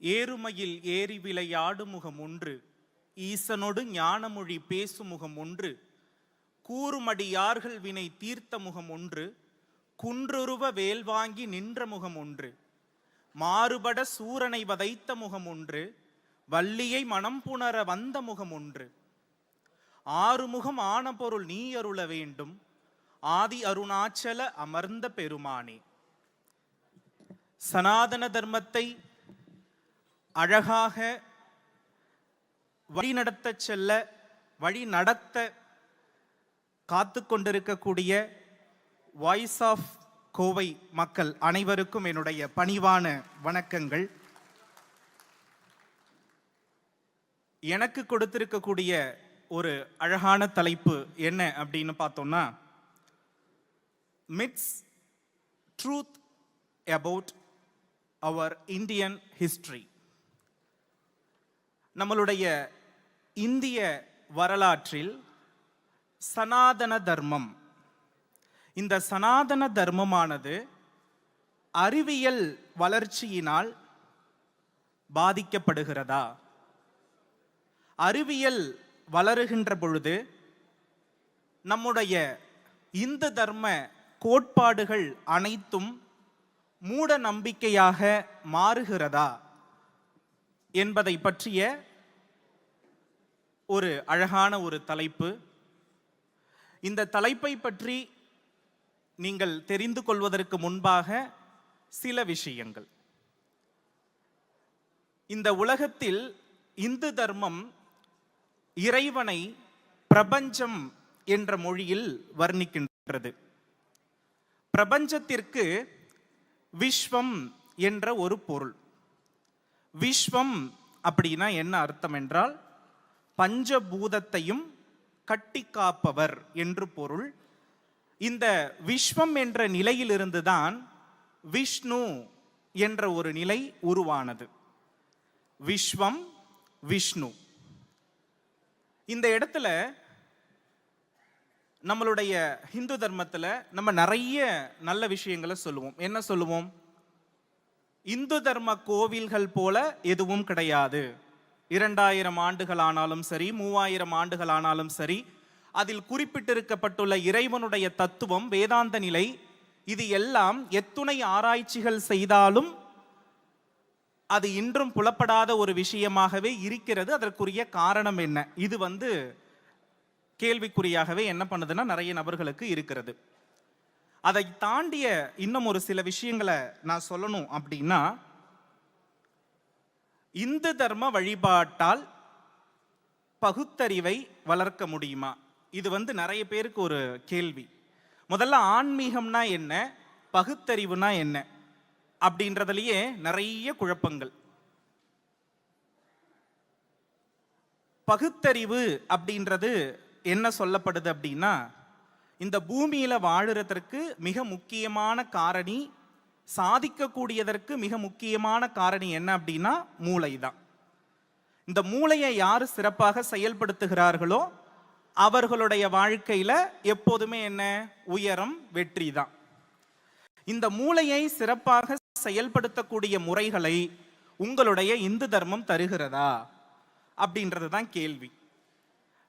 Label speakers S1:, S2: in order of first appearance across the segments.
S1: ஏறுமையில் ஏறி விளையாடு முகம் ஒன்று ஈசனொடு ஞானமொழி பேசு முகம் ஒன்று கூறுமடியார்கள் வினை தீர்த்த முகம் ஒன்று குன்றுருவ வேல் வாங்கி நின்ற முகம் ஒன்று மாறுபட சூரனை வதைத்த முகம் ஒன்று வள்ளியை மனம் புணர வந்த முகம் ஒன்று. ஆறுமுகம் ஆன பொருள் நீ அருள வேண்டும் ஆதி அருணாச்சல அமர்ந்த பெருமானே. சனாதன தர்மத்தை அழகாக வழிநடத்த செல்ல வழி நடத்த காத்து கொண்டிருக்கக்கூடிய வாய்ஸ் ஆஃப் கோவை மக்கள் அனைவருக்கும் என்னுடைய பணிவான வணக்கங்கள். எனக்கு கொடுத்திருக்கக்கூடிய ஒரு அழகான தலைப்பு என்ன அப்படின்னு பார்த்தோம்னா myths truth about our Indian history நம்மளுடைய இந்திய வரலாற்றில் சனாதன தர்மம். இந்த சனாதன தர்மமானது அறிவியல் வளர்ச்சியினால் பாதிக்கப்படுகிறதா? அறிவியல் வளருகின்ற பொழுது நம்முடைய இந்து தர்ம கோட்பாடுகள் அனைத்தும் மூட நம்பிக்கையாக மாறுகிறதா? என்பதை பற்றிய ஒரு அழகான ஒரு தலைப்பு. இந்த தலைப்பை பற்றி நீங்கள் தெரிந்து கொள்வதற்கு முன்பாக சில விஷயங்கள். இந்த உலகத்தில் இந்து தர்மம் இறைவனை பிரபஞ்சம் என்ற மொழியில் வர்ணிக்கின்றது. பிரபஞ்சத்திற்கு விஸ்வம் என்ற ஒரு பொருள். விஸ்வம் அப்படின்னா என்ன அர்த்தம் என்றால் பஞ்சபூதத்தையும் கட்டி காப்பவர் என்று பொருள். இந்த விஸ்வம் என்ற நிலையிலிருந்து தான் விஷ்ணு என்ற ஒரு நிலை உருவானது. விஸ்வம் விஷ்ணு. இந்த இடத்துல நம்மளுடைய ஹிந்து தர்மத்தில் நம்ம நிறைய நல்ல விஷயங்களை சொல்லுவோம். என்ன சொல்லுவோம்? இந்து தர்ம கோவில்கள் போல எதுவும் கிடையாது. இரண்டாயிரம் ஆண்டுகள் ஆனாலும் சரி மூவாயிரம் ஆண்டுகள் ஆனாலும் சரி அதில் குறிப்பிட்டிருக்கப்பட்டுள்ள இறைவனுடைய தத்துவம் வேதாந்த நிலை இது எல்லாம் எத்துணை ஆராய்ச்சிகள் செய்தாலும் அது இன்றும் புலப்படாத ஒரு விஷயமாகவே இருக்கிறது. அதற்குரிய காரணம் என்ன? இது வந்து கேள்விக்குறியாகவே என்ன பண்ணுதுன்னா நிறைய நபர்களுக்கு இருக்கிறது. அதை தாண்டிய இன்னும் ஒரு சில விஷயங்களை நான் சொல்லணும் அப்படின்னா இந்து தர்ம வழிபாட்டால் பகுத்தறிவை வளர்க்க முடியுமா? இது வந்து நிறைய பேருக்கு ஒரு கேள்வி. முதல்ல ஆன்மீகம்னா என்ன? பகுத்தறிவுனா என்ன? அப்படின்றதுலயே நிறைய குழப்பங்கள். பகுத்தறிவு அப்படின்றது என்ன சொல்லப்படுது அப்படின்னா இந்த பூமியில் வாழுறதற்கு மிக முக்கியமான காரணி சாதிக்கக்கூடியதற்கு மிக முக்கியமான காரணி என்ன அப்படின்னா மூளை தான் இந்த மூளையை யார் சிறப்பாக செயல்படுத்துகிறார்களோ அவர்களுடைய வாழ்க்கையில் எப்போதுமே என்ன? உயரம் வெற்றி தான் இந்த மூளையை சிறப்பாக செயல்படுத்தக்கூடிய முறைகளை உங்களுடைய இந்து தர்மம் தருகிறதா? அப்படின்றது தான் கேள்வி.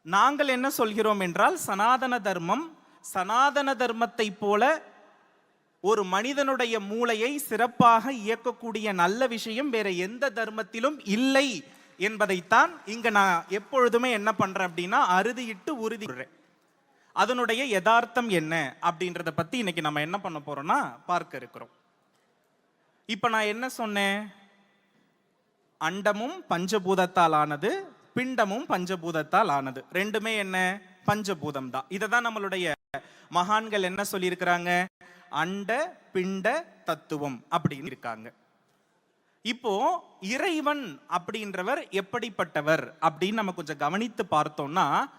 S1: நாங்கள் என்ன சொல்கிறோம் என்றால் சனாதன தர்மம் சனாதன தர்மத்தை போல ஒரு மனிதனுடைய மூளையை சிறப்பாக இயக்கக்கூடிய நல்ல விஷயம் வேற எந்த தர்மத்திலும் இல்லை என்பதைத்தான் இங்க நான் எப்பொழுதுமே என்ன பண்றேன் அப்படின்னா அறுதியிட்டு உறுதி அதனுடைய யதார்த்தம் என்ன அப்படின்றத பத்தி இன்னைக்கு நம்ம என்ன பண்ண போறோம்னா பார்க்க இருக்கிறோம். இப்ப நான் என்ன சொன்னேன்? அண்டமும் பஞ்சபூதத்தால் ஆனது பிண்டமும் பஞ்சபூதத்தால் ஆனது ரெண்டுமே என்ன? பஞ்சபூதம் தான் இதை தான் நம்மளுடைய மகான்கள் என்ன சொல்லியிருக்கிறாங்க? அண்ட பிண்ட தத்துவம் அப்படின்னு இருக்காங்க. இப்போ இறைவன் அப்படின்றவர் எப்படிப்பட்டவர் அப்படின்னு நம்ம கொஞ்சம் கவனித்து பார்த்தோம்னா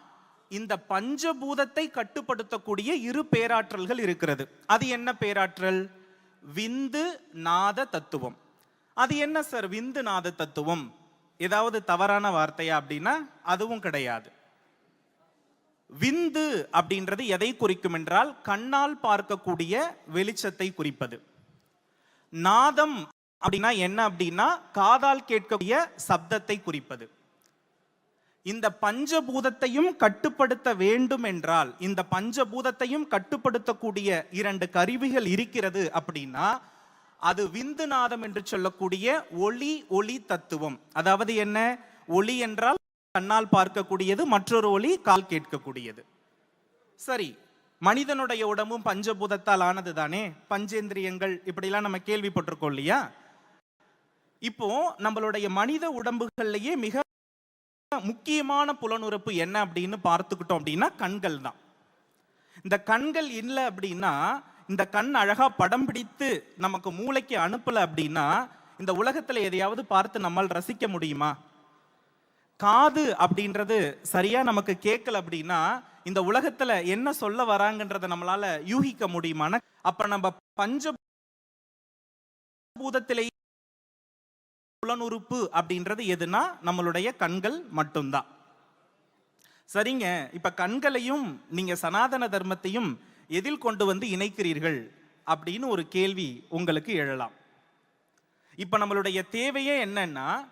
S1: இந்த பஞ்சபூதத்தை கட்டுப்படுத்தக்கூடிய இரு பேராற்றல்கள் இருக்கிறது. அது என்ன பேராற்றல்? விந்து நாத தத்துவம். அது என்ன சார்? விந்து நாத தத்துவம். ஏதாவது தவறான வார்த்தையா அப்படின்னா அதுவும் கிடையாது. விந்து அப்படின்றது எதை குறிக்கும் என்றால் கண்ணால் பார்க்கக்கூடிய வெளிச்சத்தை குறிப்பது. நாதம் அப்படின்னா என்ன அப்படின்னா காதால் கேட்கக்கூடிய சப்தத்தை குறிப்பது. இந்த பஞ்சபூதத்தையும் கட்டுப்படுத்த வேண்டும் என்றால் இந்த பஞ்சபூதத்தையும் கட்டுப்படுத்தக்கூடிய இரண்டு கருவிகள் இருக்கிறது அப்படின்னா அது விந்து நாதம் என்று சொல்லக்கூடிய ஒளி ஒளி தத்துவம். அதாவது என்ன? ஒளி என்றால் கண்ணால் பார்க்கக்கூடியது மற்றொரு ஒளி கால் கேட்கக்கூடியது. சரி மனிதனுடைய உடம்பும் பஞ்சபூதத்தால் ஆனது தானே? பஞ்சேந்திரியங்கள் இப்படிலாம் நம்ம கேள்விப்பட்டிருக்கோம் இல்லையா? இப்போ நம்மளுடைய மனித உடம்புகள்லயே மிக முக்கியமான புலனுறுப்பு என்ன அப்படின்னு பார்த்துக்கிட்டோம் அப்படின்னா கண்கள் தான். இந்த கண்கள் இல்லை அப்படின்னா இந்த கண் அழகா படம் பிடித்து நமக்கு மூளைக்கு அனுப்பல அப்படின்னா இந்த உலகத்துல எதையாவது பார்த்து நம்மால் ரசிக்க முடியுமா? காது அப்படின்றது சரியா நமக்கு கேட்கல அப்படின்னா இந்த உலகத்துல என்ன சொல்ல வராங்கன்றத நம்மளால யூகிக்க முடியுமான அப்ப நம்ம பஞ்ச பூதத்திலேயே புலனுறுப்பு அப்படின்றது எதுனா நம்மளுடைய கண்கள் மட்டும்தான். சரிங்க இப்ப கண்களையும் நீங்க சனாதன தர்மத்தையும் எதில் கொண்டு வந்து இணைக்கிறீர்கள் அப்படின்னு ஒரு கேள்வி உங்களுக்கு எழலாம். இப்ப நம்மளுடைய தேவையே என்னன்னா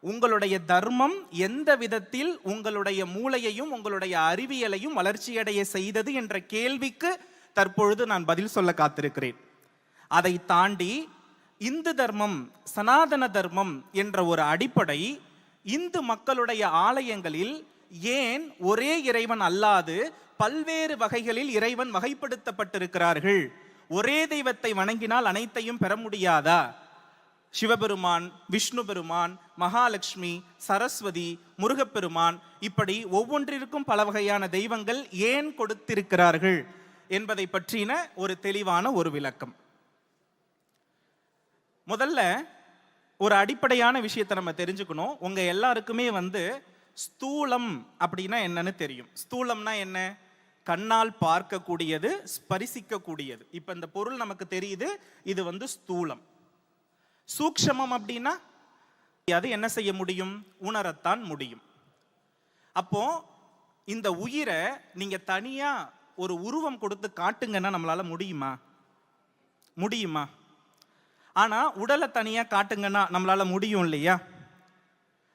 S1: உங்களுடைய தர்மம் எந்த விதத்தில் உங்களுடைய மூளையையும் உங்களுடைய அறிவியலையும் வளர்ச்சியடைய செய்தது என்ற கேள்விக்கு தற்பொழுது நான் பதில் சொல்ல காத்திருக்கிறேன். அதை தாண்டி இந்து தர்மம் சனாதன தர்மம் என்ற ஒரு அடிப்படை இந்து மக்களுடைய ஆலயங்களில் ஏன் ஒரே இறைவன் அல்லாது பல்வேறு வகைகளில் இறைவன் வகைப்படுத்தப்பட்டிருக்கிறார்கள்? ஒரே தெய்வத்தை வணங்கினால் அனைத்தையும் பெற முடியாதா? சிவபெருமான் விஷ்ணு பெருமான் மகாலட்சுமி சரஸ்வதி முருகப்பெருமான் இப்படி ஒவ்வொன்றிற்கும் பல வகையான தெய்வங்கள் ஏன் கொடுத்திருக்கிறார்கள் என்பதை பற்றின ஒரு தெளிவான ஒரு விளக்கம். முதல்ல ஒரு அடிப்படையான விஷயத்தை நம்ம தெரிஞ்சுக்கணும். உங்க எல்லாருக்குமே வந்து ஸ்தூலம் அப்படின்னா என்னன்னு தெரியும். ஸ்தூலம்னா என்ன? கண்ணால் பார்க்கக்கூடியது ஸ்பரிசிக்கக்கூடியது. இப்போ இந்த பொருள் நமக்கு தெரியுது இது வந்து ஸ்தூலம். சூக்ஷமம் அப்படின்னா அது என்ன செய்ய முடியும்? உணரத்தான் முடியும். அப்போ இந்த உயிரை நீங்க தனியா ஒரு உருவம் கொடுத்து காட்டுங்கன்னா நம்மளால முடியுமா? முடியுமா? ஆனா உடலை தனியா காட்டுங்கன்னா நம்மளால முடியும் இல்லையா?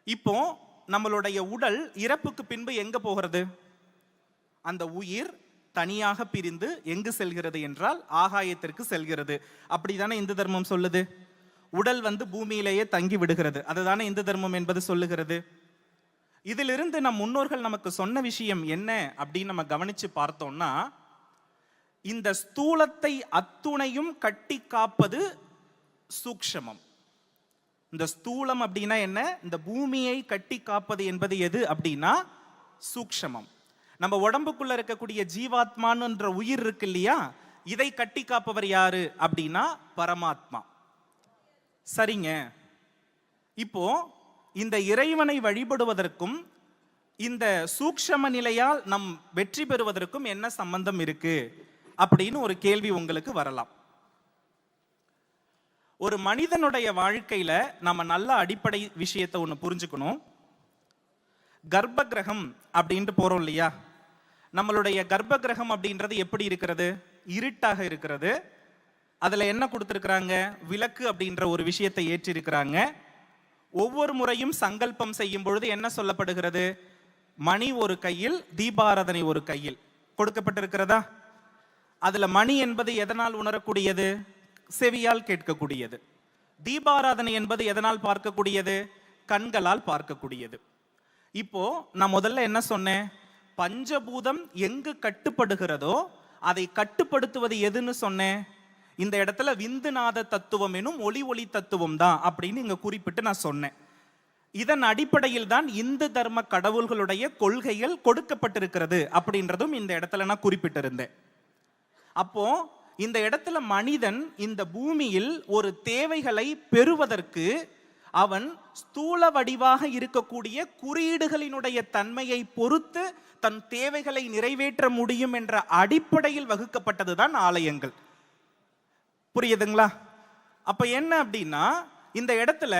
S1: இப்போ நம்மளுடைய உடல் இறப்புக்கு பின்பு எங்க போகிறது? அந்த உயிர் தனியாக பிரிந்து எங்கு செல்கிறது என்றால் ஆகாயத்திற்கு செல்கிறது. அப்படிதானே இந்து தர்மம் சொல்லுது? உடல் வந்து பூமியிலேயே தங்கி விடுகிறது. அதுதானே இந்து தர்மம் என்பது சொல்லுகிறது. இதிலிருந்து நம் முன்னோர்கள் நமக்கு சொன்ன விஷயம் என்ன அப்படின்னு நம்ம கவனிச்சு பார்த்தோம்னா இந்த ஸ்தூலத்தை அத்துணையும் கட்டி காப்பது சூக்ஷமம். இந்த ஸ்தூலம் அப்படின்னா என்ன? இந்த பூமியை கட்டி காப்பது என்பது எது அப்படின்னா சூக்ஷமம். நம்ம உடம்புக்குள்ள இருக்கக்கூடிய ஜீவாத்மான்ற உயிர் இருக்கு இல்லையா? இதை கட்டி காப்பவர் யாரு அப்படின்னா பரமாத்மா. சரிங்க. இப்போ இந்த இறைவனை வழிபடுவதற்கும் இந்த சூக்ஷம நிலையால் நம் வெற்றி பெறுவதற்கும் என்ன சம்பந்தம் இருக்கு? அப்படின்னு ஒரு கேள்வி உங்களுக்கு வரலாம். ஒரு மனிதனுடைய வாழ்க்கையில நம்ம நல்ல அடிப்படை விஷயத்தை ஒன்று புரிஞ்சுக்கணும். கர்ப்ப கிரகம் அப்படின்ட்டு போறோம் இல்லையா? நம்மளுடைய கர்ப்ப கிரகம் அப்படின்றது எப்படி இருக்கிறது? இருட்டாக இருக்கிறது. அதில் என்ன கொடுத்துருக்குறாங்க? விளக்கு அப்படின்ற ஒரு விஷயத்தை ஏற்றிருக்கிறாங்க. ஒவ்வொரு முறையும் சங்கல்பம் செய்யும் பொழுது என்ன சொல்லப்படுகிறது? மணி ஒரு கையில் தீபாராதனை ஒரு கையில். கொடுக்கப்பட்டிருக்கிறதா? அதில் மணி என்பது எதனால் உணரக்கூடியது? செவியால் கேட்கக்கூடியது. தீபாராதனை என்பது எதனால் பார்க்கக்கூடியது? கண்களால் பார்க்கக்கூடியது. இப்போ நான் முதல்ல என்ன சொன்னேன்? பஞ்சபூதம் எங்கு கட்டுப்படுகிறதோ அதை கட்டுப்படுத்துவது எதுன்னு சொன்னேன்? இந்த இடத்துல விந்துநாத தத்துவம் எனும் ஒளி ஒளி தத்துவம் தான் அப்படின்னு இங்க குறிப்பிட்டு நான் சொன்னேன். இதன் அடிப்படையில் தான் இந்து தர்ம கடவுள்களுடைய கொள்கைகள் கொடுக்கப்பட்டிருக்கிறது அப்படின்றதும் இந்த இடத்துல நான் குறிப்பிட்டிருந்தேன். அப்போ இந்த இடத்துல மனிதன் இந்த பூமியில் ஒரு தேவைகளை பெறுவதற்கு அவன் ஸ்தூல வடிவாக இருக்கக்கூடிய குறியீடுகளினுடைய தன்மையை பொறுத்து தன் தேவைகளை நிறைவேற்ற முடியும் என்ற அடிப்படையில் வகுக்கப்பட்டதுதான் ஆலயங்கள். புரியுதுங்களா? அப்ப என்ன அப்படின்னா இந்த இடத்துல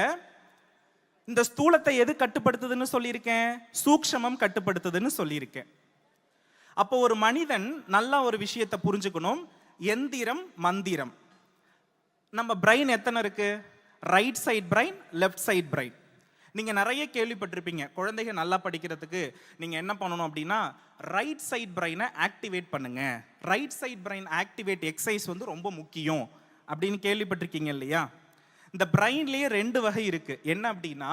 S1: இந்த ஸ்தூலத்தை எது கட்டுப்படுத்துதுன்னு சொல்லியிருக்கேன்? சூக்ஷமம் கட்டுப்படுத்துதுன்னு சொல்லியிருக்கேன். அப்போ ஒரு மனிதன் நல்லா ஒரு விஷயத்தை புரிஞ்சுக்கணும். எந்திரம் மந்திரம். நம்ம பிரெயின் எத்தனை இருக்கு? Right side brain left side brain நீங்கள் நிறைய கேள்விப்பட்டிருப்பீங்க. குழந்தைங்க நல்லா படிக்கிறதுக்கு நீங்கள் என்ன பண்ணணும் அப்படின்னா ரைட் சைட் பிரெயினை ஆக்டிவேட் பண்ணுங்க. Right side brain activate exercise வந்து ரொம்ப முக்கியம். அப்படின்னு கேள்விப்பட்டிருக்கீங்க இல்லையா? இந்த பிரெயின்லேயே ரெண்டு வகை இருக்கு. என்ன அப்படின்னா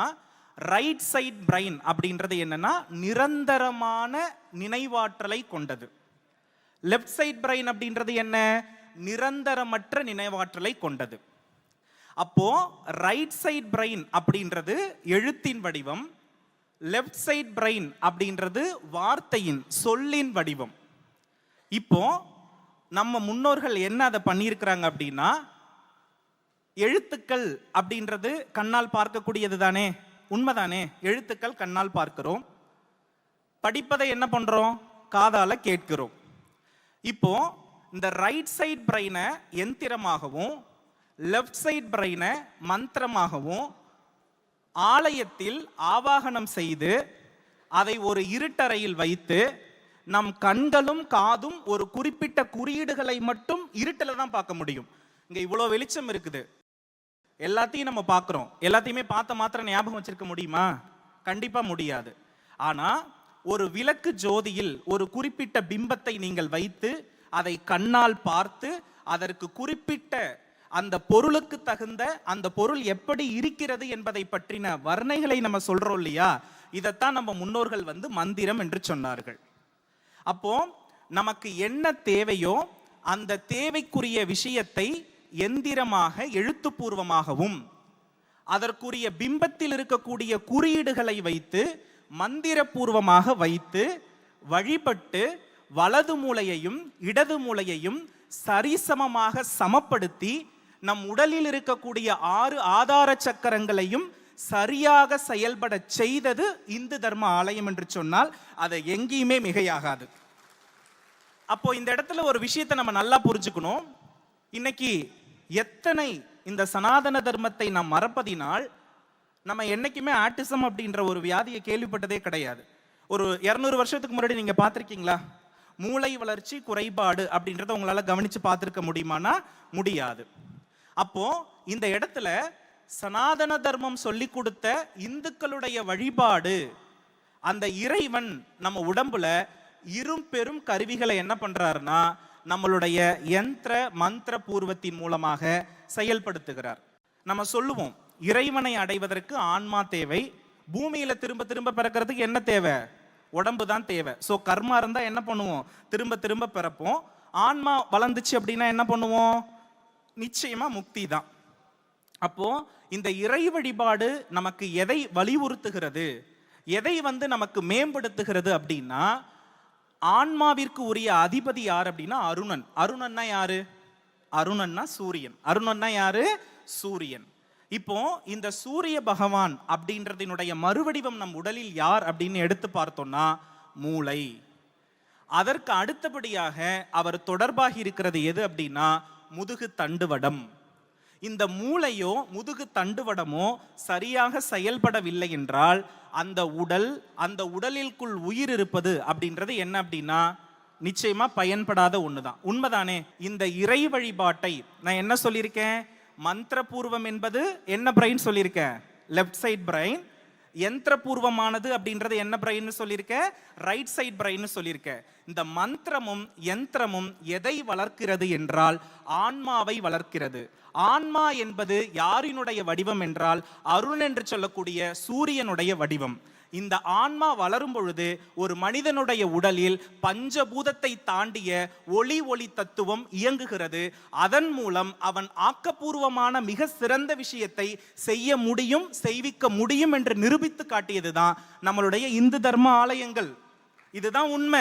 S1: ரைட் சைட் பிரெயின் அப்படின்றது என்னன்னா நிரந்தரமான நினைவாற்றலை கொண்டது. லெஃப்ட் சைட் பிரெயின் அப்படின்றது என்ன? நிரந்தரமற்ற நினைவாற்றலை கொண்டது. அப்போ ரைட் சைட் பிரெயின் அப்படின்றது எழுத்தின் வடிவம் லெஃப்ட் சைட் பிரெயின் அப்படின்றது வார்த்தையின் சொல்லின் வடிவம். இப்போ நம்ம முன்னோர்கள் என்ன அதை பண்ணியிருக்கிறாங்க அப்படின்னா எழுத்துக்கள் அப்படின்றது கண்ணால் பார்க்கக்கூடியது தானே? உண்மைதானே? எழுத்துக்கள் கண்ணால் பார்க்கிறோம். படிப்பதை என்ன பண்ணுறோம் காதால் கேட்கிறோம். இப்போ இந்த ரைட் சைட் பிரெயினை எந்திரமாகவும் லெஃப்ட் சைட் பிரெயினை மந்திரமாகவும் ஆலயத்தில் ஆவாகனம் செய்து அதை ஒரு இருட்டறையில் வைத்து நம் கண்களும் காதும் ஒரு குறிப்பிட்ட குறியீடுகளை மட்டும் இருட்டில் தான் பார்க்க முடியும். இங்கே இவ்வளோ வெளிச்சம் இருக்குது. எல்லாத்தையும் நம்ம பார்க்குறோம். எல்லாத்தையுமே பார்த்த மாத்திரம் ஞாபகம் வச்சிருக்க முடியுமா? கண்டிப்பாக முடியாது. ஆனால் ஒரு விளக்கு ஜோதியில் ஒரு குறிப்பிட்ட பிம்பத்தை நீங்கள் வைத்து அதை கண்ணால் பார்த்து அதற்கு குறிப்பிட்ட அந்த பொருளுக்கு தகுந்த அந்த பொருள் எப்படி இருக்கிறது என்பதை பற்றின வர்ணைகளை நம்ம சொல்றோம் இல்லையா? இதைத்தான் நம்ம முன்னோர்கள் வந்து மந்திரம் என்று சொன்னார்கள். அப்போ நமக்கு என்ன தேவையோ அந்த தேவைக்குரிய விஷயத்தை எந்திரமாக எழுத்துப்பூர்வமாகவும் அதற்குரிய பிம்பத்தில் இருக்கக்கூடிய குறியீடுகளை வைத்து மந்திரபூர்வமாக வைத்து வழிபட்டு வலது மூலையையும் இடது மூலையையும் சரிசமமாக சமப்படுத்தி நம் உடலில் இருக்கக்கூடிய ஆறு ஆதார சக்கரங்களையும் சரியாக செயல்பட செய்தது இந்து தர்ம ஆலயம் என்று சொன்னால் அதை எங்கேயுமே மிகையாகாது. அப்போ இந்த இடத்துல ஒரு விஷயத்தை நம்ம நல்லா புரிஞ்சுக்கணும். இன்னைக்கு எத்தனை இந்த சனாதன தர்மத்தை நாம் மறப்பதினால் நம்ம என்னைக்குமே ஆட்டிசம் அப்படின்ற ஒரு வியாதியை கேள்விப்பட்டதே கிடையாது. ஒரு இரநூறு வருஷத்துக்கு முன்னாடி நீங்கள் பார்த்துருக்கீங்களா? மூளை வளர்ச்சி குறைபாடு அப்படின்றத உங்களால் கவனித்து பார்த்துருக்க முடியுமானா? முடியாது. அப்போ இந்த இடத்துல சனாதன தர்மம் சொல்லி கொடுத்த இந்துக்களுடைய வழிபாடு. அந்த இறைவன் நம்ம உடம்புல இரும் பெரும் கருவிகளை என்ன பண்றாருன்னா நம்மளுடைய யந்திர மந்திர பூர்வத்தின் மூலமாக செயல்படுத்துகிறார். நம்ம சொல்லுவோம் இறைவனை அடைவதற்கு ஆன்மா தேவை பூமியில திரும்ப திரும்ப பிறக்கிறதுக்கு என்ன தேவை? உடம்பு தான் தேவை. ஸோ கர்மா இருந்தா என்ன பண்ணுவோம்? திரும்ப திரும்ப பிறப்போம். ஆன்மா வளர்ந்துச்சு அப்படின்னா என்ன பண்ணுவோம்? நிச்சயமா முக்தி தான். அப்போ இந்த இறை வழிபாடு நமக்கு எதை வலியுறுத்துகிறது? எதை வந்து நமக்கு மேம்படுத்துகிறது அப்படின்னா ஆன்மாவிற்கு உரிய அதிபதி யார் அப்படின்னா அருணன். அருணன்னா யாரு? அருணன்னா சூரியன். அருணன்னா யாரு? சூரியன். இப்போ இந்த சூரிய பகவான் அப்படின்றதினுடைய மறுவடிவம் நம் உடலில் யார் அப்படின்னு எடுத்து பார்த்தோம்னா மூளை. அதற்கு அடுத்தபடியாக அவர் தொடர்பாகி இருக்கிறது எது அப்படின்னா முதுகு தண்டுவடம். இந்த மூளையோ முதுகு தண்டுவடமோ சரியாக செயல்படவில்லை என்றால் அந்த உடல் அந்த உடலிற்குள் உயிர் இருப்பது அப்படின்றது என்ன அப்படின்னா நிச்சயமா பயன்படாத ஒன்று தான் உண்மைதானே? இந்த இறை வழிபாட்டை நான் என்ன சொல்லியிருக்கேன்? மந்திரபூர்வம் என்பது என்ன பிரைன் சொல்லியிருக்கேன்? லெஃப்ட் சைட் பிரைன் யந்திரபூர்வமானது அப்படின்றது என்ன பிரைன்னு சொல்லியிருக்க? ரைட் சைட் பிரைன்னு சொல்லியிருக்க. இந்த மந்திரமும் யந்திரமும் எதை வளர்க்கிறது என்றால் ஆன்மாவை வளர்க்கிறது. ஆன்மா என்பது யாரினுடைய வடிவம் என்றால் அருண் என்று சொல்லக்கூடிய சூரியனுடைய வடிவம். இந்த ஆன்மா வளரும் பொழுது ஒரு மனிதனுடைய உடலில் பஞ்சபூதத்தை தாண்டிய ஒளி ஒளி தத்துவம் இயங்குகிறது. அதன் மூலம் அவன் ஆக்கப்பூர்வமான மிக சிறந்த விஷயத்தை செய்ய முடியும் செய்விக்க முடியும் என்று நிரூபித்து காட்டியதுதான் நம்மளுடைய இந்து தர்ம ஆலயங்கள். இதுதான் உண்மை.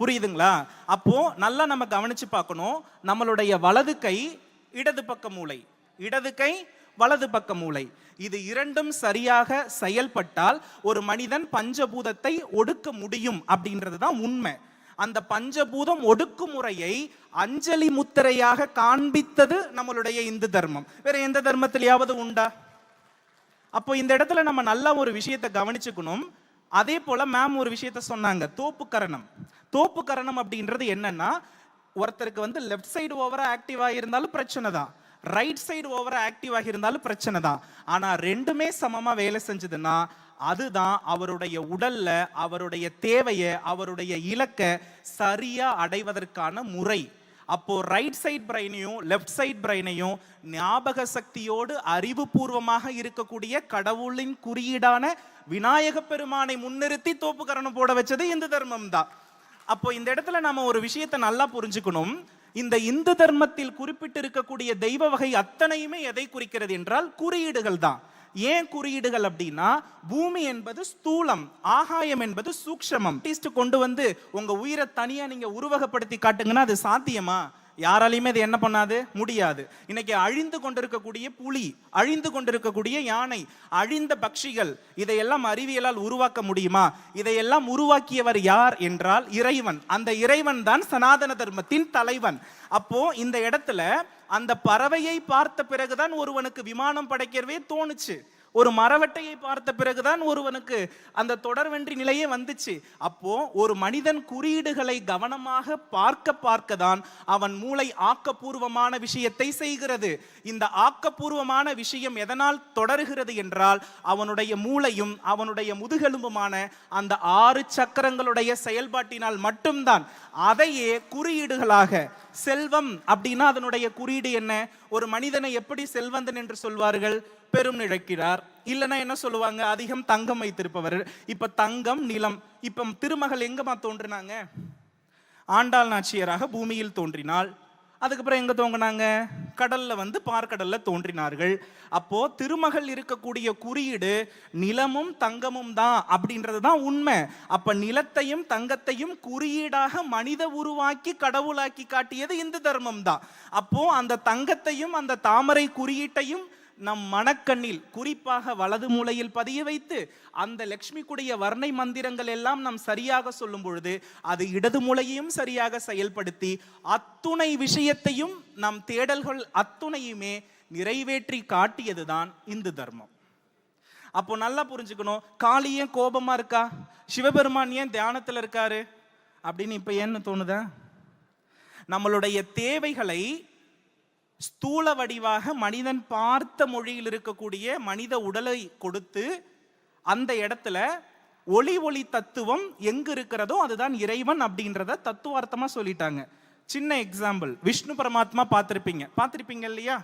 S1: புரியுதுங்களா? அப்போ நல்லா நம்ம கவனிச்சு பார்க்கணும். நம்மளுடைய வலது கை இடது பக்க மூளை. இடது கை வலது பக்க மூளை. இது இரண்டும் சரியாக செயல்பட்டால் ஒரு மனிதன் பஞ்சபூதத்தை ஒடுக்க முடியும் அப்படின்றது தான் உண்மை. அந்த பஞ்சபூதம் ஒடுக்குமுறையை அஞ்சலி முத்திரையாக காண்பித்தது நம்மளுடைய இந்து தர்மம். வேற எந்த தர்மத்திலேயாவது உண்டா? அப்போ இந்த இடத்துல நம்ம நல்லா ஒரு விஷயத்தை கவனிச்சுக்கணும். அதே போல மேம் ஒரு விஷயத்த சொன்னாங்க தோப்பு கரணம். தோப்பு கரணம் அப்படின்றது என்னன்னா ஒருத்தருக்கு வந்து லெஃப்ட் சைடு ஓவரா ஆக்டிவா இருந்தாலும் பிரச்சனை தான். ரைட் சைடு ஓவராக ஆக்டிவாக இருந்தாலும் பிரச்சனை தான். ஆனால் ரெண்டுமே சமமாக வேலை செஞ்சதுன்னா அதுதான் அவருடைய உடல்ல அவருடைய தேவையை அவருடைய இலக்கை சரியா அடைவதற்கான முறை. அப்போ ரைட் சைட் பிரெயினையும் லெஃப்ட் சைட் பிரெயினையும் ஞாபக சக்தியோடு அறிவுபூர்வமாக இருக்கக்கூடிய கடவுளின் குறியீடான விநாயக பெருமானை முன்னிறுத்தி தோப்புக்கரணம் போட வச்சது இந்து தர்மம் தான் அப்போ இந்த இடத்துல நம்ம ஒரு விஷயத்தை நல்லா புரிஞ்சுக்கணும். இந்த இந்து தர்மத்தில் குறிப்பிட்டிருக்கக்கூடிய தெய்வ வகை அத்தனையுமே எதை குறிக்கிறது என்றால் குறியீடுகள் தான். ஏன் குறியீடுகள் அப்படின்னா பூமி என்பது ஸ்தூலம் ஆகாயம் என்பது சூக்ஷமம். டீஸ்ட் கொண்டு வந்து உங்க உயிரை தனியா நீங்க உருவகப்படுத்தி காட்டுங்கன்னா அது சாத்தியமா? யாராலையுமே அது என்ன பண்ணாது? முடியாது. இன்னைக்கு அழிந்து கொண்டிருக்கக்கூடிய புலி அழிந்து கொண்டிருக்கக்கூடிய யானை அழிந்த பட்சிகள் இதையெல்லாம் அறிவியலால் உருவாக்க முடியுமா? இதையெல்லாம் உருவாக்கியவர் யார் என்றால் இறைவன். அந்த இறைவன் தான் சனாதன தர்மத்தின் தலைவன். அப்போ இந்த இடத்துல அந்த பறவையை பார்த்த பிறகுதான் ஒருவனுக்கு விமானம் படைக்கிறவே தோணுச்சு. ஒரு மரவட்டையை பார்த்த பிறகுதான் ஒருவனுக்கு அந்த தொடர்வென்றி நிலையே வந்துச்சு. அப்போ ஒரு மனிதன் குறியீடுகளை கவனமாக பார்க்க பார்க்க தான் அவன் மூளை ஆக்கப்பூர்வமான விஷயத்தை செய்கிறது. இந்த ஆக்கப்பூர்வமான விஷயம் எதனால் தொடருகிறது என்றால் அவனுடைய மூளையும் அவனுடைய முதுகெலும்புமான அந்த ஆறு சக்கரங்களுடைய செயல்பாட்டினால் மட்டும்தான். அதையே குறியீடுகளாக செல்வம் அப்படின்னா அதனுடைய குறியீடு என்ன? ஒரு மனிதனை எப்படி செல்வந்தன் என்று சொல்வார்கள்? பெரும் நிழைக்கிறார் இல்லைன்னா என்ன சொல்லுவாங்க? அதிகம் தங்கம் வைத்திருப்பவர். இப்ப தங்கம் நிலம். இப்ப திருமகள் எங்கம்மா தோன்றினாங்க? ஆண்டாள் நாச்சியராக பூமியில் தோன்றினாள். அதுக்கப்புறம் எங்கே தோங்கினாங்க? கடலில் வந்து பார்க்கடலில் தோன்றினார்கள். அப்போது திருமகள் இருக்கக்கூடிய குறியீடு நிலமும் தங்கமும் தான் அப்படின்றது தான் உண்மை. அப்போ நிலத்தையும் தங்கத்தையும் குறியீடாக மனித உருவாக்கி கடவுளாக்கி காட்டியது இந்து தர்மம் தான். அப்போது அந்த தங்கத்தையும் அந்த தாமரை குறியீட்டையும் நம் மனக்கண்ணில் குறிப்பாக வலது மூலையில் பதிய வைத்து அந்த லக்ஷ்மிக்குடைய வர்ணை மந்திரங்கள் எல்லாம் நாம் சரியாக சொல்லும் பொழுது அது இடது மூலையையும் சரியாக செயல்படுத்தி அத்துணை விஷயத்தையும் நம் தேடல்கள் அத்துணையுமே நிறைவேற்றி காட்டியதுதான் இந்து தர்மம். அப்போ நல்லா புரிஞ்சுக்கணும் காளி ஏன் கோபமா இருக்கா? சிவபெருமான் ஏன் தியானத்தில் இருக்காரு? அப்படின்னு இப்ப ஏன்னு தோணுதா? நம்மளுடைய தேவைகளை ஸ்தூல வடிவாக மனிதன் பார்த்த மொழியில் இருக்கக்கூடிய மனித உடலை கொடுத்து அந்த இடத்துல ஒளி ஒளி தத்துவம் எங்கு இருக்கிறதோ அதுதான் இறைவன் அப்படின்றத தத்துவார்த்தமாக சொல்லிட்டாங்க. சின்ன எக்ஸாம்பிள் விஷ்ணு பரமாத்மா பார்த்துருப்பீங்க. பார்த்துருப்பீங்க இல்லையா?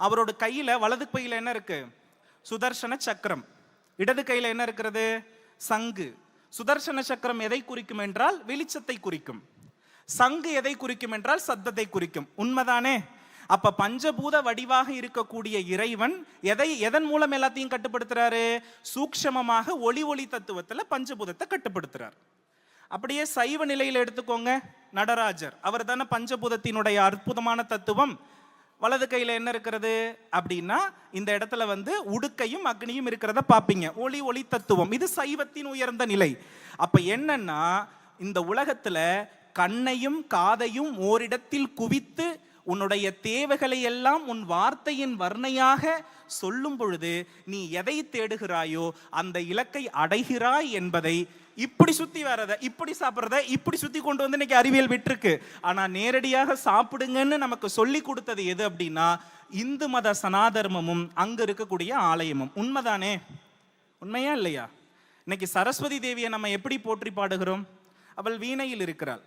S1: அவரோட கையில் வலது கையில் என்ன இருக்கு? சுதர்சன சக்கரம். இடது கையில் என்ன இருக்கிறது? சங்கு. சுதர்சன சக்கரம் எதை குறிக்கும் என்றால் வெளிச்சத்தை குறிக்கும். சங்கு எதை குறிக்கும் என்றால் சத்தத்தை குறிக்கும். உண்மைதானே? அப்ப பஞ்சபூத வடிவாக இருக்கக்கூடிய இறைவன் எதை எதன் மூலம் எல்லாத்தையும் கட்டுப்படுத்துறாரு? சூக்ஷமமாக ஒளி ஒளி தத்துவத்துல பஞ்சபூதத்தை கட்டுப்படுத்துறார். அப்படியே சைவ நிலையில் எடுத்துக்கோங்க. நடராஜர் அவர் தானே பஞ்சபூதத்தினுடைய அற்புதமான தத்துவம். வலது கையில் என்ன இருக்கிறது? அப்படின்னா இந்த இடத்துல வந்து உடுக்கையும் அக்னியும் இருக்கிறத பார்ப்பீங்க. ஒளி ஒளி தத்துவம். இது சைவத்தின் உயர்ந்த நிலை. அப்ப என்னன்னா இந்த உலகத்துல கண்ணையும் காதையும் ஓரிடத்தில் குவித்து உன்னுடைய தேவைகளை எல்லாம் உன் வார்த்தையின் வர்ணையாக சொல்லும் பொழுது நீ எதை தேடுகிறாயோ அந்த இலக்கை அடைகிறாய் என்பதை இப்படி சுத்தி வரத இப்படி சாப்பிட்றத இப்படி சுத்தி கொண்டு வந்து இன்னைக்கு அறிவியல் விட்டுருக்கு. ஆனா நேரடியாக சாப்பிடுங்கன்னு நமக்கு சொல்லி கொடுத்தது எது அப்படின்னா இந்து மத சனாதர்மமும் அங்க இருக்கக்கூடிய ஆலயமும். உண்மைதானே? உண்மையா இல்லையா? இன்னைக்கு சரஸ்வதி தேவியை நம்ம எப்படி போற்றி பாடுகிறோம்? அவள் வீணையில் இருக்கிறாள்.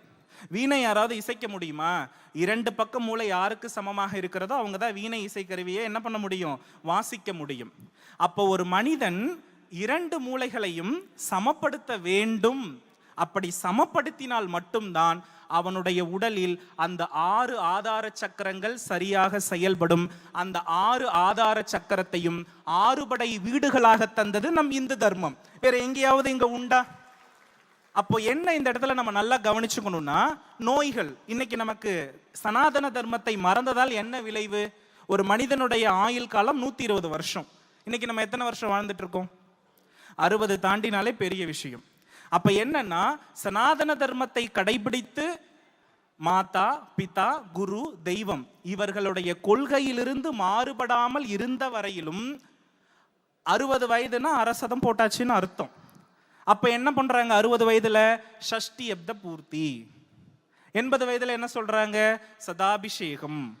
S1: வீணை யாராவது இசைக்க முடியுமா? இரண்டு பக்கம் மூளை யாருக்கு சமமாக இருக்கிறதோ அவங்க தான் வீணை இசைக்கருவியை என்ன பண்ண முடியும்? வாசிக்க முடியும். அப்போ ஒரு மனிதன் இரண்டு மூளைகளையும் சமப்படுத்த வேண்டும். அப்படி சமப்படுத்தினால் மட்டும்தான் அவனுடைய உடலில் அந்த ஆறு ஆதார சக்கரங்கள் சரியாக செயல்படும். அந்த ஆறு ஆதார சக்கரத்தையும் ஆறுபடை வீடுகளாக தந்தது நம் இந்து தர்மம். வேற எங்கேயாவது இங்க உண்டா? அப்போ என்ன இந்த இடத்துல நம்ம நல்லா கவனிச்சுக்கணும்னா நோய்கள். இன்னைக்கு நமக்கு சனாதன தர்மத்தை மறந்ததால் என்ன விளைவு? ஒரு மனிதனுடைய ஆயுள் காலம் நூத்தி இருபது வருஷம். இன்னைக்கு நம்ம எத்தனை வருஷம் வாழ்ந்துட்டு இருக்கோம் அறுபது தாண்டினாலே பெரிய விஷயம். அப்ப என்னன்னா சனாதன தர்மத்தை கடைபிடித்து மாதா பிதா குரு தெய்வம் இவர்களுடைய கொள்கையிலிருந்து மாறுபடாமல் இருந்த வரையிலும் அறுபது வயதுனா அரசதம் போட்டாச்சுன்னு அர்த்தம். அப்போ என்ன பண்ணுறாங்க அறுபது வயதில் ஷஷ்டி அப்த பூர்த்தி. எண்பது வயதில் என்ன சொல்கிறாங்க சதாபிஷேகம்.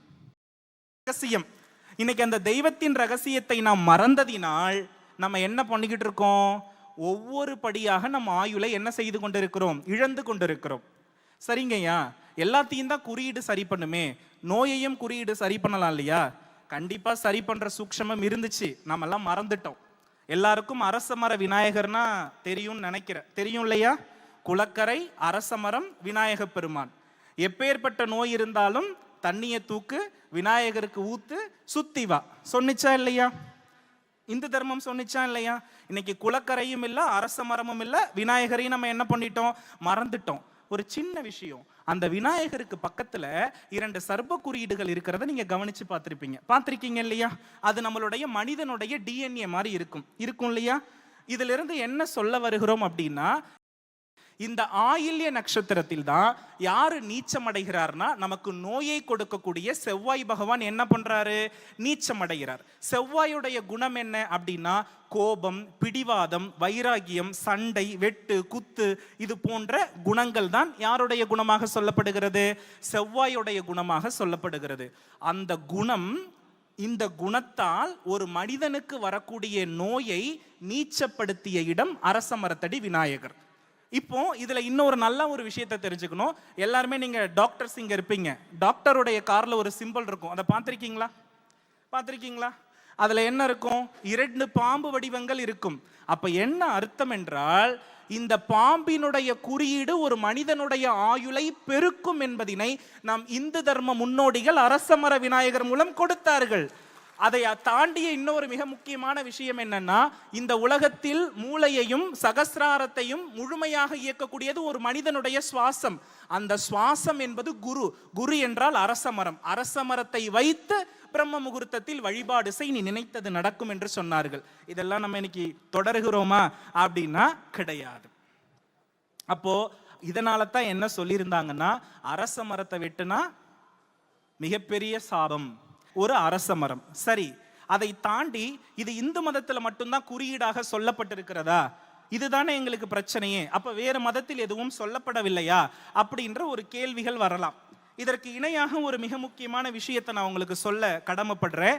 S1: ரகசியம். இன்னைக்கு அந்த தெய்வத்தின் ரகசியத்தை நாம் மறந்ததினால் நம்ம என்ன பண்ணிக்கிட்டு இருக்கோம்? ஒவ்வொரு படியாக நம்ம ஆயுளை என்ன செய்து கொண்டிருக்கிறோம்? இழந்து கொண்டிருக்கிறோம். சரிங்கய்யா? எல்லாத்தையும் தான் குறியீடு சரி பண்ணுமே. நோயையும் குறியீடு சரி பண்ணலாம் இல்லையா? கண்டிப்பாக சரி பண்ணுற சூக்ஷமம் இருந்துச்சு. நம்மெல்லாம் மறந்துட்டோம். எல்லாருக்கும் அரச மர விநாயகர்னா தெரியும்னு நினைக்கிறேன். தெரியும் இல்லையா? குளக்கரை அரசமரம் விநாயக பெருமான். எப்பேற்பட்ட நோய் இருந்தாலும் தண்ணியை தூக்கு விநாயகருக்கு ஊத்து சுத்தி வா. சொன்னிச்சா இல்லையா? இந்து தர்மம் சொன்னிச்சா இல்லையா? இன்னைக்கு குளக்கரையும் இல்லை அரச மரமும் இல்லை விநாயகரையும் நம்ம என்ன பண்ணிட்டோம்? மறந்துட்டோம். ஒரு சின்ன விஷயம். அந்த விநாயகருக்கு பக்கத்துல இரண்டு சர்ப்ப குறியீடுகள் இருக்கிறத நீங்க கவனிச்சு பார்த்திருப்பீங்க. பார்த்திருக்கீங்க இல்லையா? அது நம்மளுடைய மனிதனுடைய டிஎன்ஏ மாதிரி இருக்கும். இருக்கும் இல்லையா? இதுல இருந்து என்ன சொல்ல வருகிறோம் அப்படின்னா இந்த ஆயில்ய நட்சத்திரத்தில் தான் யாரு நீச்சம் அடைகிறார்னா நமக்கு நோயை கொடுக்கக்கூடிய செவ்வாய் பகவான் என்ன பண்றாரு? நீச்சம் அடைகிறார் செவ்வாயுடைய குணம் என்ன அப்படின்னா கோபம் பிடிவாதம் வைராகியம் சண்டை வெட்டு குத்து இது போன்ற குணங்கள் தான் யாருடைய குணமாக சொல்லப்படுகிறது? செவ்வாயுடைய குணமாக சொல்லப்படுகிறது. அந்த குணம் இந்த குணத்தால் ஒரு மனிதனுக்கு வரக்கூடிய நோயை நீச்சப்படுத்திய இடம் அரச மரத்தடி விநாயகர். இப்போ இதில் இன்னொரு நல்ல ஒரு விஷயத்தை தெரிஞ்சுக்கணும். எல்லாருமே நீங்கள் டாக்டர்ஸ் இங்கே இருப்பீங்க. டாக்டருடைய காரில் ஒரு சிம்பிள் இருக்கும். அதை பார்த்துருக்கீங்களா? பார்த்துருக்கீங்களா? அதில் என்ன இருக்கும்? இரண்டு பாம்பு வடிவங்கள் இருக்கும். அப்போ என்ன அர்த்தம் என்றால் இந்த பாம்பினுடைய குறியீடு ஒரு மனிதனுடைய ஆயுளை பெருக்கும் என்பதினை நாம் இந்து தர்ம முன்னோடிகள் அரசமர விநாயகர் மூலம் கொடுத்தார்கள். அதை தாண்டிய இன்னொரு மிக முக்கியமான விஷயம் என்னன்னா இந்த உலகத்தில் மூளையையும் சகசிராரத்தையும் முழுமையாக இயக்கக்கூடியது ஒரு மனிதனுடைய சுவாசம். அந்த சுவாசம் என்பது குரு. குரு என்றால் அரச மரம். அரச மரத்தை வைத்து பிரம்ம முகூர்த்தத்தில் வழிபாடு செய் நீ நினைத்தது நடக்கும் என்று சொன்னார்கள். இதெல்லாம் நம்ம இன்னைக்கு தொடர்கிறோமா? அப்படின்னா கிடையாது. அப்போ இதனால தான் என்ன சொல்லியிருந்தாங்கன்னா அரச மரத்தை வெட்டுனா மிகப்பெரிய சாபம். ஒரு அரச மரம். சரி அதை தாண்டி இது இந்து மதத்தில் மட்டும்தான் குறியீடாக சொல்லப்பட்டிருக்கிறதா? இதுதானே எங்களுக்கு பிரச்சனையே. அப்ப வேறு மதத்தில் எதுவும் சொல்லப்படவில்லையா? அப்படின்ற ஒரு கேள்விகள் வரலாம். இதற்கு இணையாக ஒரு மிக முக்கியமான விஷயத்தை நான் உங்களுக்கு சொல்ல கடமைப்படுறேன்.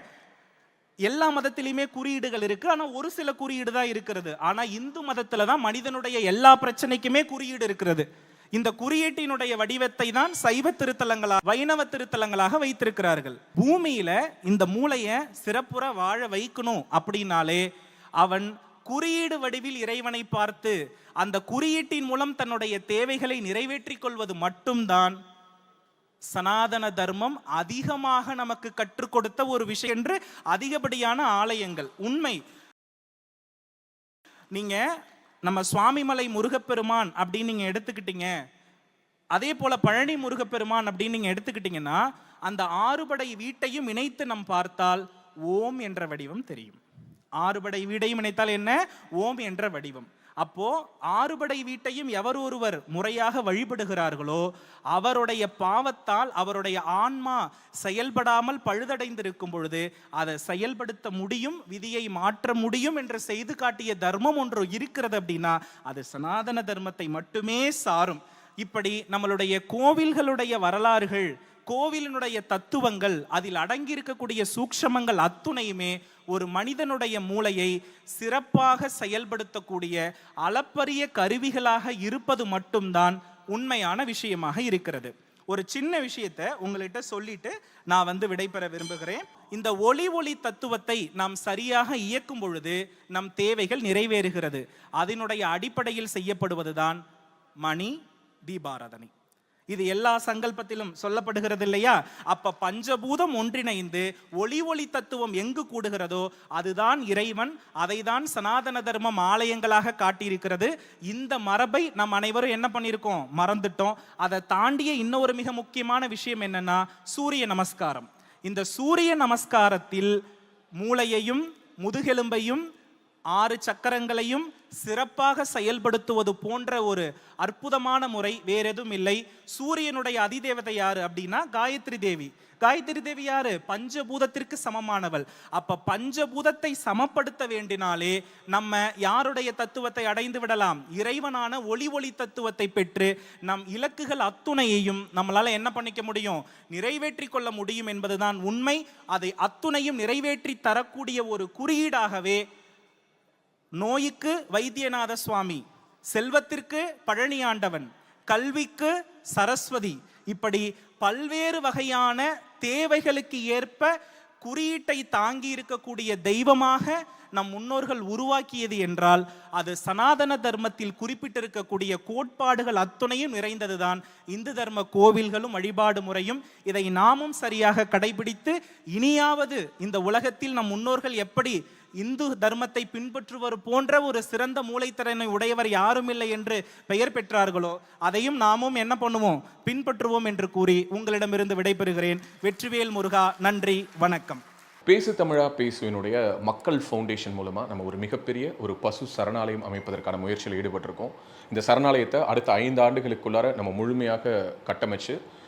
S1: எல்லா மதத்திலையுமே குறியீடுகள் இருக்கு. ஆனால் ஒரு சில குறியீடு தான் இருக்கிறது. ஆனால் இந்து மதத்தில் தான் மனிதனுடைய எல்லா பிரச்சனைக்குமே குறியீடு இருக்கிறது. இந்த குறியீட்டினுடைய வடிவத்தை தான் சைவ திருத்தலங்களா வைணவ திருத்தலங்களாக வைத்திருக்கிறார்கள். பூமியில இந்த மூளையை சிறப்புற வாழ வைக்கணும் அப்படின்னாலே அவன் குறியீடு வடிவில் இறைவனை பார்த்து அந்த குறியீட்டின் மூலம் தன்னுடைய தேவைகளை நிறைவேற்றிக் கொள்வது மட்டும்தான் சனாதன தர்மம் அதிகமாக நமக்கு கற்றுக் கொடுத்த ஒரு விஷயம் என்று அதிகப்படியான ஆலயங்கள். உண்மை. நீங்க நம்ம சுவாமிமலை முருகப்பெருமான் அப்படின்னு நீங்கள் எடுத்துக்கிட்டீங்க. அதே போல பழனி முருகப்பெருமான் அப்படின்னு நீங்கள் எடுத்துக்கிட்டீங்கன்னா அந்த ஆறுபடை வீட்டையும் இணைத்து நம் பார்த்தால் ஓம் என்ற வடிவம் தெரியும். ஆறுபடை வீடையும் இணைத்தால் என்ன? ஓம் என்ற வடிவம். அப்போ ஆறுபடை வீட்டையும் எவர் ஒருவர் முறையாக வழிபடுகிறார்களோ அவருடைய பாவத்தால் அவருடைய ஆன்மா செயல்படாமல் பழுதடைந்திருக்கும் பொழுது அதை செயல்படுத்த முடியும் விதியை மாற்ற முடியும் என்று செய்து காட்டிய தர்மம் ஒன்று இருக்கிறது அப்படின்னா அது சனாதன தர்மத்தை மட்டுமே சாரும். இப்படி நம்மளுடைய கோவில்களுடைய வரலாறுகள் கோவிலினுடைய தத்துவங்கள் அதில் அடங்கியிருக்கக்கூடிய சூக்ஷமங்கள் அத்துணையுமே ஒரு மனிதனுடைய மூளையை சிறப்பாக செயல்படுத்தக்கூடிய அளப்பரிய கருவிகளாக இருப்பது மட்டும்தான் உண்மையான விஷயமாக இருக்கிறது. ஒரு சின்ன விஷயத்தை உங்கள்கிட்ட சொல்லிட்டு நான் வந்து விடைபெற விரும்புகிறேன். இந்த ஒளி ஒளி தத்துவத்தை நாம் சரியாக இயக்கும் பொழுது நம் தேவைகள் நிறைவேறுகிறது. அதனுடைய அடிப்படையில் செய்யப்படுவதுதான் மணி தீபாராதனை. இது எல்லா சங்கல்பத்திலும் சொல்லப்படுகிறது இல்லையா அப்ப பஞ்சபூதம் ஒன்றிணைந்து ஒளி ஒளி தத்துவம் எங்கு கூடுகிறதோ அதுதான் இறைவன் அதை தான் சனாதன தர்மம் ஆலயங்களாக காட்டியிருக்கிறது. இந்த மரபை நம் அனைவரும் என்ன பண்ணியிருக்கோம்? மறந்துட்டோம். அதை தாண்டிய இன்னொரு மிக முக்கியமான விஷயம் என்னன்னா சூரிய நமஸ்காரம். இந்த சூரிய நமஸ்காரத்தில் மூளையையும் முதுகெலும்பையும் ஆறு சக்கரங்களையும் சிறப்பாக செயல்படுத்துவது போன்ற ஒரு அற்புதமான முறை வேற எதுவும் இல்லை. சூரியனுடைய அதிதேவதை யாரு அப்படின்னா காயத்ரி தேவி. காயத்ரி தேவி யாரு? பஞ்சபூதத்திற்கு சமமானவள். அப்ப பஞ்சபூதத்தை சமப்படுத்த வேண்டினாலே நம்ம யாருடைய தத்துவத்தை அடைந்து விடலாம்? இறைவனான ஒளி ஒளி தத்துவத்தை பெற்று நம் இலக்குகள் அத்துணையையும் நம்மளால என்ன பண்ணிக்க முடியும்? நிறைவேற்றி கொள்ள முடியும் என்பதுதான் உண்மை. அதை அத்துணையும் நிறைவேற்றி தரக்கூடிய ஒரு குறியீடாகவே நோய்க்கு வைத்தியநாத சுவாமி செல்வத்திற்கு பழனி ஆண்டவன் கல்விக்கு சரஸ்வதி. இப்படி பல்வேறு வகையான தேவைகளுக்கு ஏற்ப குறியீட்டை தாங்கி இருக்கக்கூடிய தெய்வமாக நம் முன்னோர்கள் உருவாக்கியது என்றால் அது சனாதன தர்மத்தில் குறிப்பிட்டிருக்கக்கூடிய கோட்பாடுகள் அத்துணையும் நிறைந்ததுதான். இந்து தர்ம கோவில்களும் வழிபாடு முறையும் இதை நாமும் சரியாக கடைபிடித்து இனியாவது இந்த உலகத்தில் நம் முன்னோர்கள் எப்படி இந்து தர்மத்தை பின்பற்றுவர் போன்ற ஒரு சிறந்த மூளைத்திறனை உடையவர் யாரும் இல்லை என்று பெயர் பெற்றார்களோ அதையும் நாமும் என்ன பண்ணுவோம்? பின்பற்றுவோம் என்று கூறி உங்களிடமிருந்து விடைபெறுகிறேன். வெற்றிவேல் முருகா நன்றி வணக்கம்.
S2: பேசு தமிழா பேசுவினுடைய மக்கள் ஃபவுண்டேஷன் மூலமாக நம்ம ஒரு மிகப்பெரிய ஒரு பசு சரணாலயம் அமைப்பதற்கான முயற்சியில் ஈடுபட்டிருக்கோம். இந்த சரணாலயத்தை அடுத்த ஐந்து ஆண்டுகளுக்குள்ளார நம்ம முழுமையாக கட்டமைச்சு